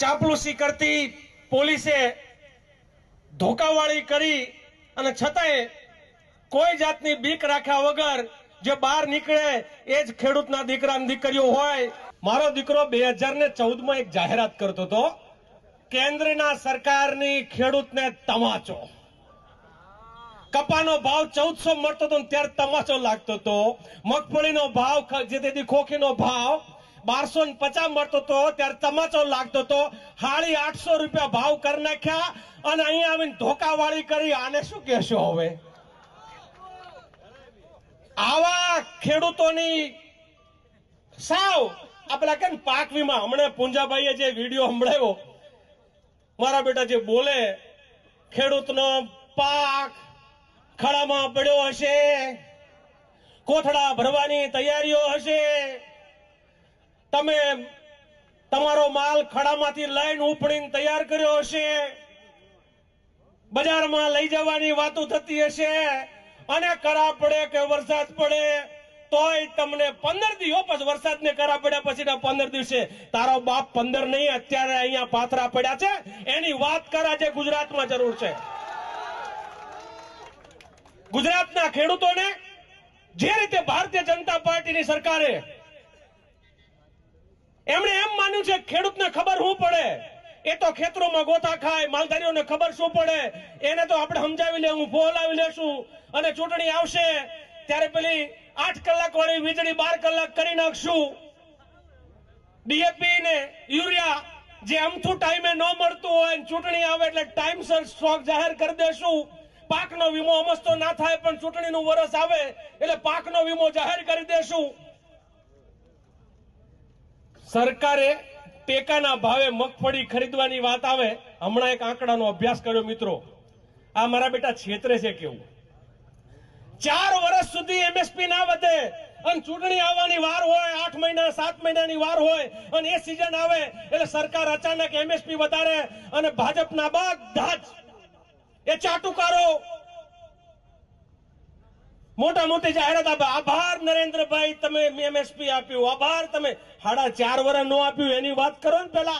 ચાપલુસી કરતી પોલીસે ધોકાવાળી કરી અને છતાંય કોઈ જાતની બીક રાખ્યા વગર જે બહાર નીકળે એ જ ખેડૂતના દીકરા દીકરીઓ હોય. મારો દીકરો બે હજાર ને ચૌદમાં એક જાહેરાત કરતો હતો, કેન્દ્રના સરકારની ખેડૂતને તમાચો. કપાનો ભાવ ચૌદસો મળતો હતો ત્યારે તમાચો લાગતો હતો. મગફળીનો ભાવ, જે તેથી ખોખીનો ભાવ બારસો ને પચાસ મળતો હતો ત્યારે તમાચો લાગતો હતો હાળી આઠસો રૂપિયા ભાવ કરી નાખ્યા અને અહીંયા આવીને ધોકાવાળી કરી. આને શું કહેશો હવે? આવા ખેડૂતોની સાવ, આ કે પાક વીમા હમણાં પૂંજાભાઈએ જે વીડિયો સંભળાવ્યો મારા બેટા જે બોલે, ખેડૂતનો પાક ખળામાં પડ્યો હશે, કોથળા ભરવાની તૈયારીઓ હશે તમે તમારો માલ ખડામાંથી લઈને ઉપડીને તૈયાર કર્યો હશે, બજારમાં લઈ જવાની વાતો થતી હશે, અને કરા પડે કે વરસાદ પડે, તોય તમને પંદર દિવસ વરસાદ ને કરા પડ્યા પછી પંદર દિવસે. તારો બાપ પંદર નહીં, અત્યારે અહીંયા પાથરા પડ્યા છે. એની વાત કરા છે ગુજરાતમાં જરૂર છે. ગુજરાતના ખેડૂતોને જે રીતે ભારતીય જનતા પાર્ટીની સરકારે એમ છે ખેડૂતને ખબર શું પડે, એ તો ખેતરોમાં ગોથા ખાય, માલધારીઓને ખબર શું પડે, એને તો આપણે સમજાવી લેવું ફોલાવી લેશું. અને ચૂંટણી આવશે, ત્યારે પેલી આઠ કલાક વાળી વીજળી બાર કલાક કરી નાખશું. ડીએપી ને યુરિયા જે અમથું ટાઈમે ન મળતું હોય ચૂંટણી આવે એટલે ટાઈમસર સ્ટોક જાહેર કરી દેશું. પાકનો વીમો અમસ્તો ના થાય પણ ચૂંટણીનું વરસ આવે એટલે પાકનો વીમો જાહેર કરી દેશું. સરકારે ટેકાના ભાવે મગફળી ખરીદવાની વાત આવે, હમણાં એક આંકડાનો અભ્યાસ કર્યો મિત્રો. આ મારા બેટા છેતરે છે કેવું. ચાર વર્ષ સુધી એમએસપી ના વધે, અને ચૂંટણી આવવાની વાર હોય, આઠ મહિના, સાત મહિનાની વાર હોય, અને એ સિઝન આવે, એટલે સરકાર અચાનક એમએસપી વધારે, અને ભાજપના બધા જ એ ચાટુકારો મોટા મોટી જાહેરાત આપે. આભાર નરેન્દ્રભાઈ, તમે એમએસપી આપ્યું. આભાર તમે. સાડા ચાર વર્ષ નો આપ્યું. એની વાત કરો ને પેલા